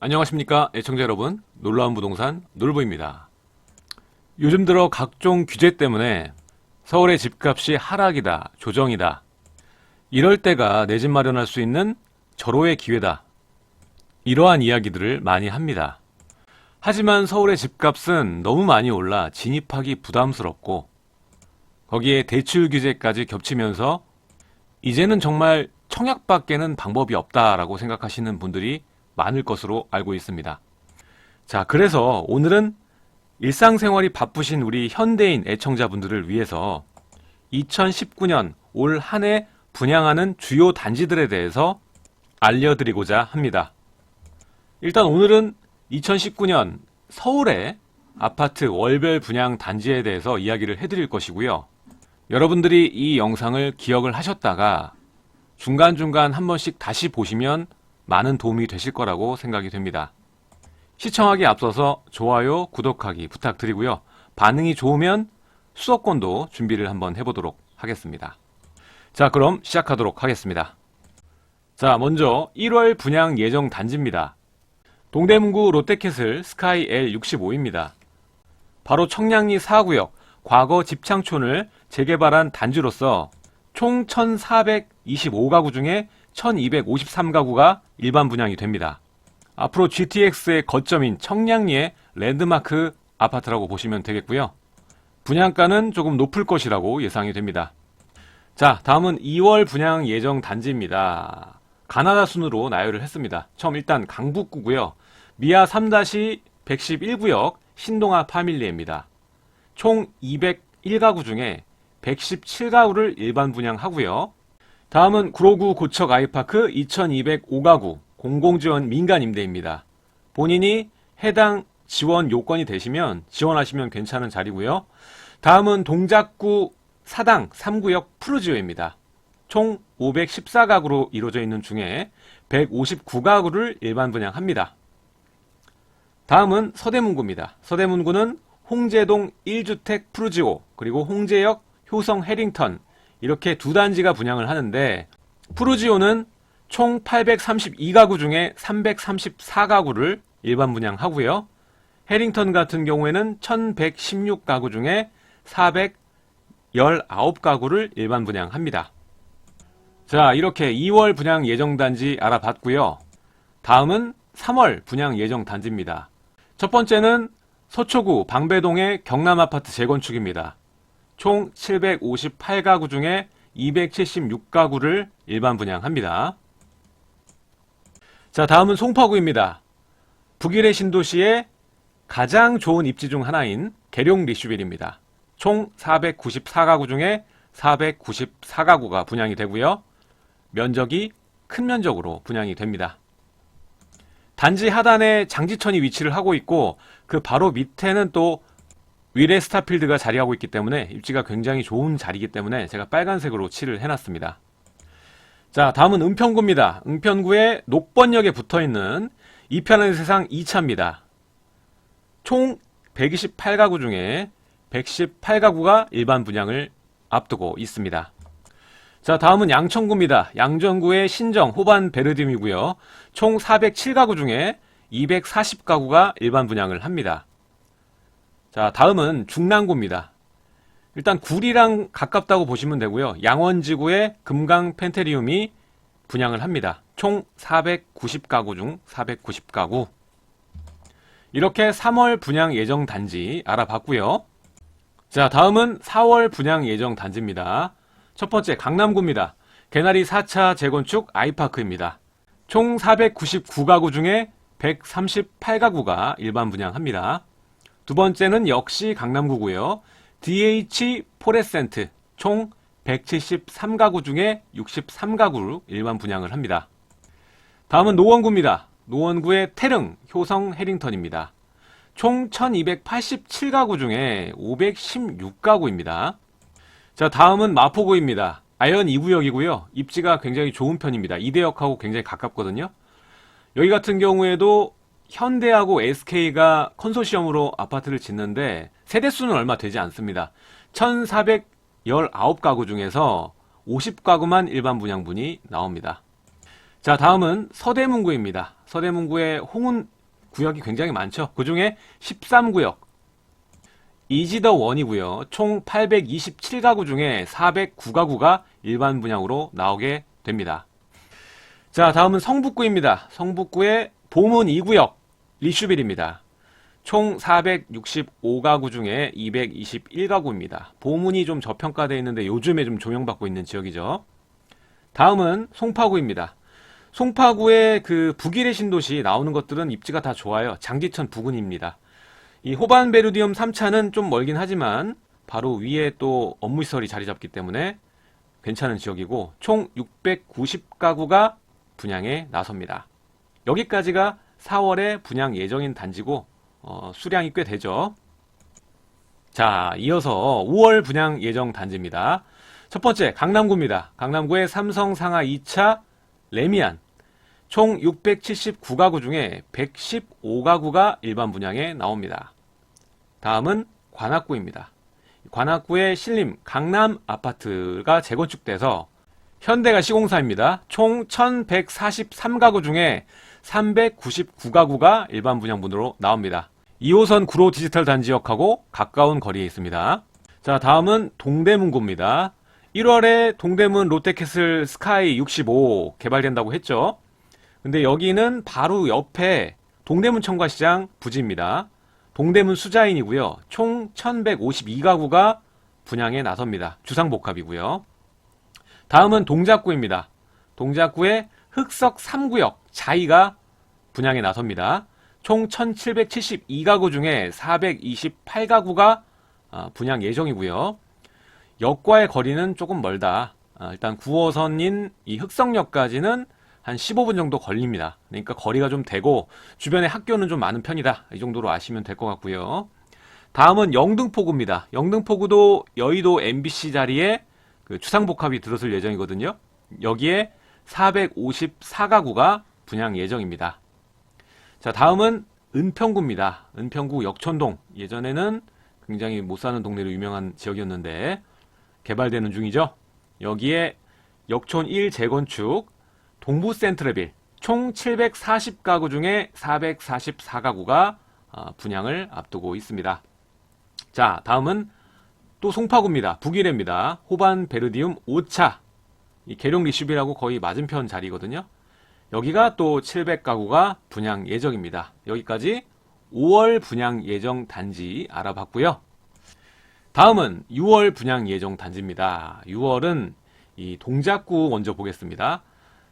안녕하십니까 애청자 여러분. 놀라운 부동산 놀부입니다. 요즘 들어 각종 규제 때문에 서울의 집값이 하락이다 조정이다. 이럴 때가 내 집 마련할 수 있는 절호의 기회다. 이러한 이야기들을 많이 합니다. 하지만 서울의 집값은 너무 많이 올라 진입하기 부담스럽고 거기에 대출 규제까지 겹치면서 이제는 정말 청약밖에는 방법이 없다라고 생각하시는 분들이 많을 것으로 알고 있습니다. 자, 그래서 오늘은 일상생활이 바쁘신 우리 현대인 애청자분들을 위해서 2019년 올 한 해 분양하는 주요 단지들에 대해서 알려드리고자 합니다. 일단 오늘은 2019년 서울의 아파트 월별 분양 단지에 대해서 이야기를 해드릴 것이고요. 여러분들이 이 영상을 기억을 하셨다가 중간중간 한 번씩 다시 보시면 많은 도움이 되실 거라고 생각이 됩니다. 시청하기 앞서서 좋아요, 구독하기 부탁드리고요. 반응이 좋으면 수도권도 준비를 한번 해보도록 하겠습니다. 자, 그럼 시작하도록 하겠습니다. 자, 먼저 1월 분양 예정 단지입니다. 동대문구 롯데캐슬 스카이 L65입니다. 바로 청량리 4구역 과거 집창촌을 재개발한 단지로서 총 1425가구 중에 1253가구가 일반 분양이 됩니다. 앞으로 GTX의 거점인 청량리의 랜드마크 아파트라고 보시면 되겠고요. 분양가는 조금 높을 것이라고 예상이 됩니다. 자, 다음은 2월 분양 예정 단지입니다. 가나다 순으로 나열을 했습니다. 처음 일단 강북구고요. 미아 3-111구역 신동아 파밀리입니다. 총 201가구 중에 117가구를 일반 분양하고요. 다음은 구로구 고척 아이파크 2205가구 공공지원 민간 임대입니다. 본인이 해당 지원 요건이 되시면 지원하시면 괜찮은 자리고요. 다음은 동작구 사당 3구역 푸르지오입니다. 총 514가구로 이루어져 있는 중에 159가구를 일반 분양합니다. 다음은 서대문구입니다. 서대문구는 홍제동 1주택 푸르지오 그리고 홍제역 효성 해링턴 이렇게 두 단지가 분양을 하는데 푸르지오는 총 832가구 중에 334가구를 일반 분양하고요. 해링턴 같은 경우에는 1116가구 중에 419가구를 일반 분양합니다. 자, 이렇게 2월 분양 예정 단지 알아봤고요. 다음은 3월 분양 예정 단지입니다. 첫 번째는 서초구 방배동의 경남 아파트 재건축입니다. 총 758가구 중에 276가구를 일반 분양합니다. 자, 다음은 송파구입니다. 북일의 신도시의 가장 좋은 입지 중 하나인 계룡 리슈빌입니다. 총 494가구 중에 494가구가 분양이 되고요. 면적이 큰 면적으로 분양이 됩니다. 단지 하단에 장지천이 위치를 하고 있고 그 바로 밑에는 또 위례 스타필드가 자리하고 있기 때문에 입지가 굉장히 좋은 자리이기 때문에 제가 빨간색으로 칠을 해놨습니다. 자, 다음은 은평구입니다. 은평구의 녹번역에 붙어 있는 이편의 세상 2차입니다. 총 128가구 중에 118가구가 일반 분양을 앞두고 있습니다. 자, 다음은 양천구입니다. 양천구의 신정 호반 베르dim이고요. 총 407가구 중에 240가구가 일반 분양을 합니다. 자, 다음은 중랑구입니다. 일단 구리랑 가깝다고 보시면 되고요. 양원지구의 금강 펜테리움이 분양을 합니다. 총 490가구 중 490가구. 이렇게 3월 분양 예정 단지 알아봤고요. 자, 다음은 4월 분양 예정 단지입니다. 첫 번째 강남구입니다. 개나리 4차 재건축 아이파크입니다. 총 499가구 중에 138가구가 일반 분양합니다. 두 번째는 역시 강남구고요. DH 포레센트 총 173가구 중에 63가구를 일반 분양을 합니다. 다음은 노원구입니다. 노원구의 태릉 효성 해링턴입니다. 총 1287가구 중에 516가구입니다. 자, 다음은 마포구입니다. 아현 2구역이고요. 입지가 굉장히 좋은 편입니다. 이대역하고 굉장히 가깝거든요. 여기 같은 경우에도 현대하고 SK가 컨소시엄으로 아파트를 짓는데 세대수는 얼마 되지 않습니다. 1419가구 중에서 50가구만 일반 분양분이 나옵니다. 자, 다음은 서대문구입니다. 서대문구에 홍은 구역이 굉장히 많죠. 그 중에 13구역. 이지더 원이고요. 총 827가구 중에 409가구가 일반 분양으로 나오게 됩니다. 자, 다음은 성북구입니다. 성북구의 보문 2구역 리슈빌입니다. 총 465가구 중에 221가구입니다. 보문이 좀 저평가되어 있는데 요즘에 좀 조명받고 있는 지역이죠. 다음은 송파구입니다. 송파구의 그 북일의 신도시 나오는 것들은 입지가 다 좋아요. 장지천 부근입니다. 이 호반 베르디움 3차는 좀 멀긴 하지만 바로 위에 또 업무시설이 자리 잡기 때문에 괜찮은 지역이고 총 690가구가 분양에 나섭니다. 여기까지가 4월에 분양 예정인 단지고 어, 수량이 꽤 되죠. 자, 이어서 5월 분양 예정 단지입니다. 첫 번째 강남구입니다. 강남구의 삼성 상하 2차 레미안 총 679가구 중에 115가구가 일반 분양에 나옵니다. 다음은 관악구입니다. 관악구의 신림 강남 아파트가 재건축돼서 현대가 시공사입니다. 총 1143가구 중에 399가구가 일반 분양분으로 나옵니다. 2호선 구로 디지털 단지역하고 가까운 거리에 있습니다. 자, 다음은 동대문구입니다. 1월에 동대문 롯데캐슬 스카이 65 개발된다고 했죠. 근데 여기는 바로 옆에 동대문 청과시장 부지입니다. 동대문 수자인이고요. 총 1152가구가 분양에 나섭니다. 주상복합이고요. 다음은 동작구입니다. 동작구의 흑석 3구역 자이가 분양에 나섭니다. 총 1772가구 중에 428가구가 아, 분양 예정이고요. 역과의 거리는 조금 멀다. 아, 일단 9호선인 이 흑석역까지는 한 15분 정도 걸립니다. 그러니까 거리가 좀 되고 주변에 학교는 좀 많은 편이다. 이 정도로 아시면 될 것 같고요. 다음은 영등포구입니다. 영등포구도 여의도 MBC 자리에 그 추상복합이 들어설 예정이거든요. 여기에 454가구가 분양 예정입니다. 자, 다음은 은평구입니다. 은평구 역촌동. 예전에는 굉장히 못 사는 동네로 유명한 지역이었는데 개발되는 중이죠. 여기에 역촌 1 재건축 동부 센트레빌 총 740가구 중에 444가구가 어, 분양을 앞두고 있습니다. 자, 다음은 또 송파구입니다. 북일해입니다. 호반 베르디움 5차 이 계룡 리슈빌하고 거의 맞은편 자리거든요. 여기가 또 700가구가 분양 예정입니다. 여기까지 5월 분양 예정 단지 알아봤고요. 다음은 6월 분양 예정 단지입니다. 6월은 이 동작구 먼저 보겠습니다.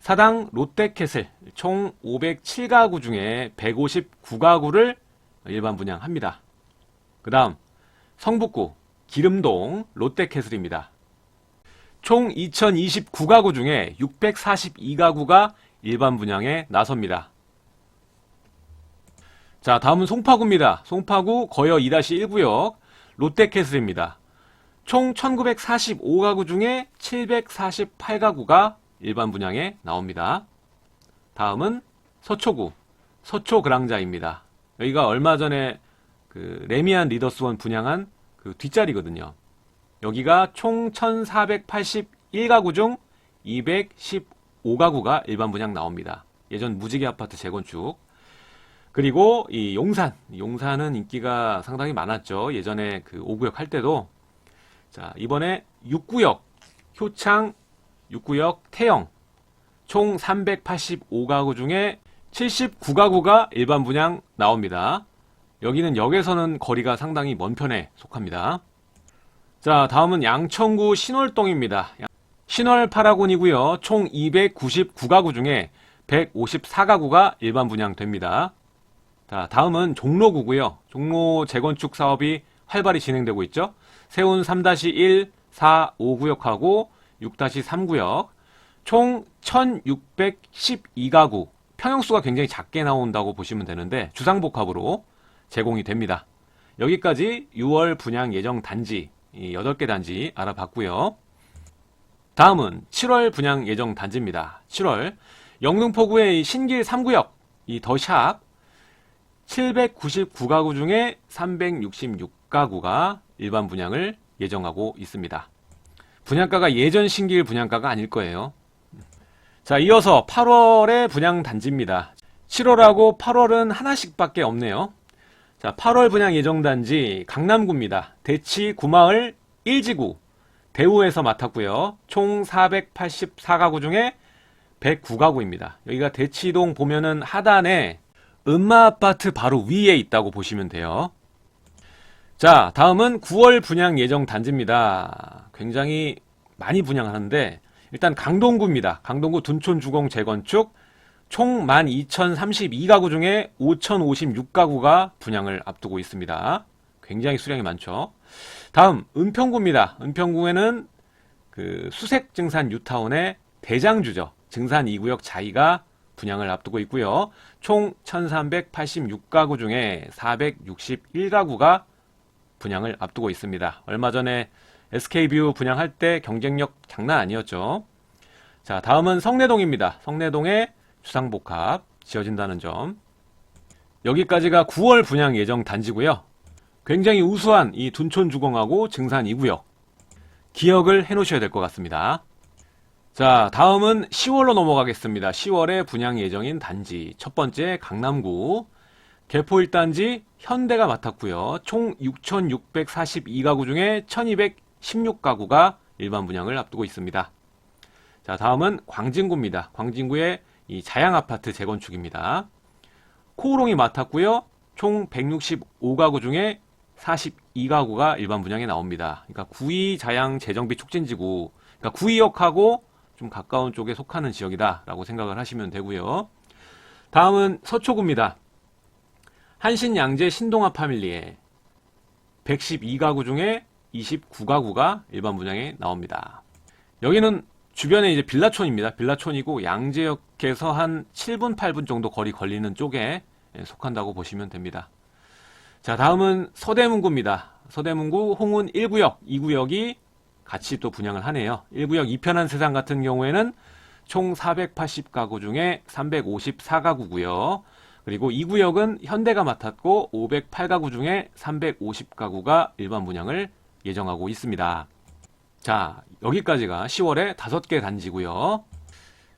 사당 롯데캐슬 총 507가구 중에 159가구를 일반 분양합니다. 그 다음 성북구 기름동 롯데캐슬입니다. 총 2029가구 중에 642가구가 일반 분양에 나섭니다. 자, 다음은 송파구입니다. 송파구 거여 2-1구역 롯데캐슬입니다. 총 1945가구 중에 748가구가 일반 분양에 나옵니다. 다음은 서초구 서초 그랑자입니다. 여기가 얼마 전에 그 레미안 리더스원 분양한 그 뒷자리거든요. 여기가 총 1481가구 중 215 가구가 일반 분양 나옵니다. 예전 무지개 아파트 재건축. 그리고 이 용산. 용산은 인기가 상당히 많았죠. 예전에 그 5구역 할 때도. 자, 이번에 6구역 효창 6구역 태영 총 385가구 중에 79가구가 일반 분양 나옵니다. 여기는 역에서는 거리가 상당히 먼 편에 속합니다. 자, 다음은 양천구 신월동입니다. 신월 파라곤이고요. 총 299가구 중에 154가구가 일반 분양됩니다. 자, 다음은 종로구고요. 종로 재건축 사업이 활발히 진행되고 있죠. 세운 3-1, 4, 5구역하고 6-3구역 총 1612가구 평형수가 굉장히 작게 나온다고 보시면 되는데 주상복합으로 제공이 됩니다. 여기까지 6월 분양 예정 단지 8개 단지 알아봤고요. 다음은 7월 분양 예정 단지입니다. 7월 영등포구의 신길 3구역 이 더샵 799가구 중에 366가구가 일반 분양을 예정하고 있습니다. 분양가가 예전 신길 분양가가 아닐 거예요. 자, 이어서 8월의 분양 단지입니다. 7월하고 8월은 하나씩밖에 없네요. 자, 8월 분양 예정 단지 강남구입니다. 대치 구마을 1지구 대우에서 맡았고요. 총 484가구 중에 109가구입니다. 여기가 대치동 보면은 하단에 음마 아파트 바로 위에 있다고 보시면 돼요. 자, 다음은 9월 분양 예정 단지입니다. 굉장히 많이 분양하는데 일단 강동구입니다. 강동구 둔촌 주공 재건축 총 12,032가구 중에 5,056가구가 분양을 앞두고 있습니다. 굉장히 수량이 많죠. 다음 은평구입니다. 은평구에는 그 수색 증산 유타운의 대장주죠. 증산 2구역 자이가 분양을 앞두고 있고요. 총 1,386가구 중에 461가구가 분양을 앞두고 있습니다. 얼마 전에 SK뷰 분양할 때 경쟁력 장난 아니었죠. 자, 다음은 성내동입니다. 성내동에 주상복합 지어진다는 점. 여기까지가 9월 분양 예정 단지고요. 굉장히 우수한 이 둔촌 주공하고 증산 2구역. 기억을 해 놓으셔야 될 것 같습니다. 자, 다음은 10월로 넘어가겠습니다. 10월에 분양 예정인 단지. 첫 번째 강남구. 개포 1단지 현대가 맡았고요. 총 6,642가구 중에 1,216가구가 일반 분양을 앞두고 있습니다. 자, 다음은 광진구입니다. 광진구의 이 자양 아파트 재건축입니다. 코오롱이 맡았고요. 총 165가구 중에 42가구가 일반 분양에 나옵니다. 그러니까 구이 자양 재정비 촉진지구, 그러니까 구이역하고 좀 가까운 쪽에 속하는 지역이다라고 생각을 하시면 되고요. 다음은 서초구입니다. 한신 양재 신동아 파밀리에 112가구 중에 29가구가 일반 분양에 나옵니다. 여기는 주변에 이제 빌라촌입니다. 빌라촌이고 양재역에서 한 7분, 8분 정도 거리 걸리는 쪽에 속한다고 보시면 됩니다. 자, 다음은 서대문구입니다. 서대문구 홍은 1구역, 2구역이 같이 또 분양을 하네요. 1구역 이편한 세상 같은 경우에는 총 480가구 중에 354가구고요. 그리고 2구역은 현대가 맡았고 508가구 중에 350가구가 일반 분양을 예정하고 있습니다. 자, 여기까지가 10월에 5개 단지고요.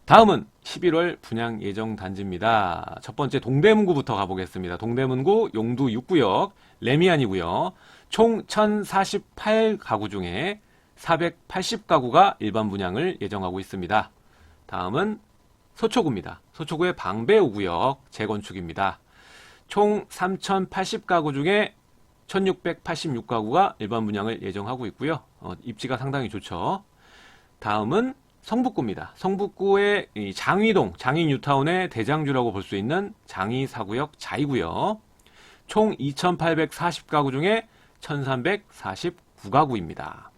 다음은 11월 분양 예정 단지입니다. 첫 번째 동대문구부터 가보겠습니다. 동대문구 용두 6구역 레미안이고요. 총 1048가구 중에 480가구가 일반 분양을 예정하고 있습니다. 다음은 서초구입니다. 서초구의 방배 5구역 재건축입니다. 총 3080가구 중에 1686가구가 일반 분양을 예정하고 있고요. 어, 입지가 상당히 좋죠. 다음은 성북구입니다. 성북구의 이 장위동, 장인 뉴타운의 대장주라고 볼 수 있는 장위 사구역 자이구요. 총 2840가구 중에 1349가구입니다.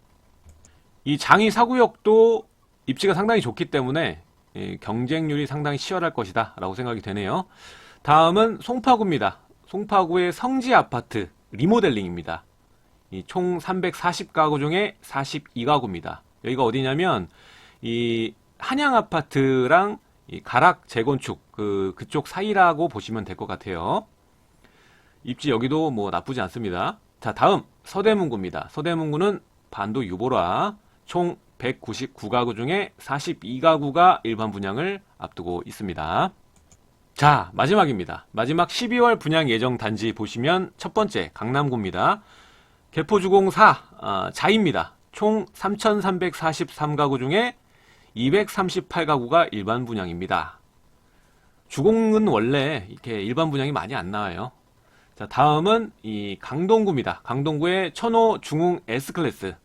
이 장위 사구역도 입지가 상당히 좋기 때문에 이 경쟁률이 상당히 치열할 것이다 라고 생각이 되네요. 다음은 송파구입니다. 송파구의 성지 아파트 리모델링입니다. 이총 340가구 중에 42가구입니다. 여기가 어디냐면 이 한양 아파트랑 이 가락 재건축 그 그쪽 사이라고 보시면 될 것 같아요. 입지 여기도 뭐 나쁘지 않습니다. 자, 다음 서대문구입니다. 서대문구는 반도 유보라 총 199가구 중에 42가구가 일반 분양을 앞두고 있습니다. 자, 마지막입니다. 마지막 12월 분양 예정 단지 보시면 첫 번째 강남구입니다. 개포주공 4 아, 자입니다. 총 3,343가구 중에 238가구가 일반 분양입니다. 주공은 원래 이렇게 일반 분양이 많이 안 나와요. 자, 다음은 이 강동구입니다. 강동구의 천호 중흥 S클래스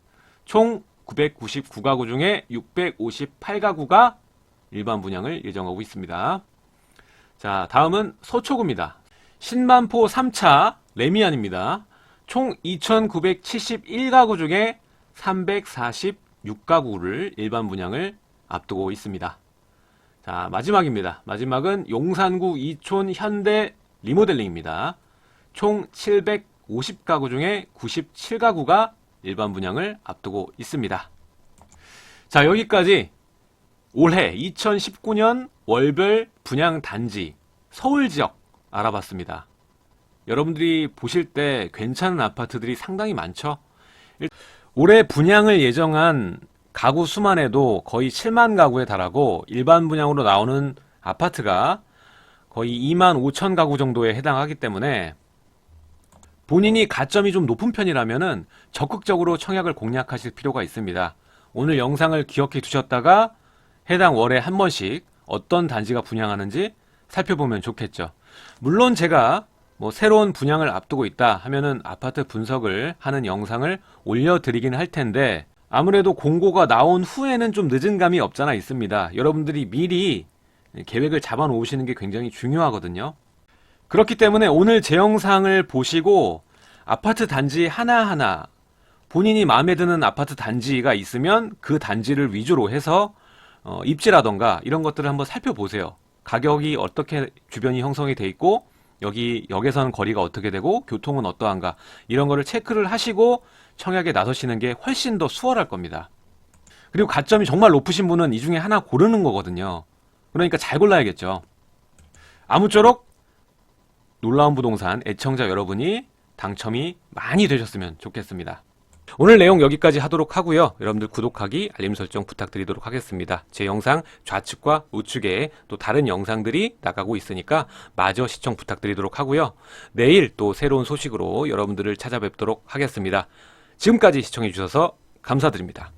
총 999가구 중에 658가구가 일반 분양을 예정하고 있습니다. 자, 다음은 서초구입니다. 신만포 3차 레미안입니다. 총 2,971가구 중에 346가구를 일반 분양을 앞두고 있습니다. 자, 마지막입니다. 마지막은 용산구 이촌 현대 리모델링입니다. 총 750가구 중에 97가구가 일반 분양을 앞두고 있습니다. 자, 여기까지 올해 2019년 월별 분양 단지 서울 지역 알아봤습니다. 여러분들이 보실 때 괜찮은 아파트들이 상당히 많죠? 일- 올해 분양을 예정한 가구 수만 해도 거의 7만 가구에 달하고 일반 분양으로 나오는 아파트가 거의 2만 5천 가구 정도에 해당하기 때문에 본인이 가점이 좀 높은 편이라면은 적극적으로 청약을 공략하실 필요가 있습니다. 오늘 영상을 기억해 두셨다가 해당 월에 한 번씩 어떤 단지가 분양하는지 살펴보면 좋겠죠. 물론 제가 뭐 새로운 분양을 앞두고 있다 하면은 아파트 분석을 하는 영상을 올려드리긴 할 텐데 아무래도 공고가 나온 후에는 좀 늦은 감이 없잖아 있습니다. 여러분들이 미리 계획을 잡아 놓으시는 게 굉장히 중요하거든요. 그렇기 때문에 오늘 제 영상을 보시고 아파트 단지 하나하나 본인이 마음에 드는 아파트 단지가 있으면 그 단지를 위주로 해서 어, 입지라던가 이런 것들을 한번 살펴보세요. 가격이 어떻게 주변이 형성이 돼 있고 여기 역에서는 거리가 어떻게 되고 교통은 어떠한가 이런 거를 체크를 하시고 청약에 나서시는 게 훨씬 더 수월할 겁니다. 그리고 가점이 정말 높으신 분은 이 중에 하나 고르는 거거든요. 그러니까 잘 골라야겠죠. 아무쪼록 놀라운 부동산 애청자 여러분이 당첨이 많이 되셨으면 좋겠습니다. 오늘 내용 여기까지 하도록 하고요. 여러분들 구독하기, 알림 설정 부탁드리도록 하겠습니다. 제 영상 좌측과 우측에 또 다른 영상들이 나가고 있으니까 마저 시청 부탁드리도록 하고요. 내일 또 새로운 소식으로 여러분들을 찾아뵙도록 하겠습니다. 지금까지 시청해 주셔서 감사드립니다.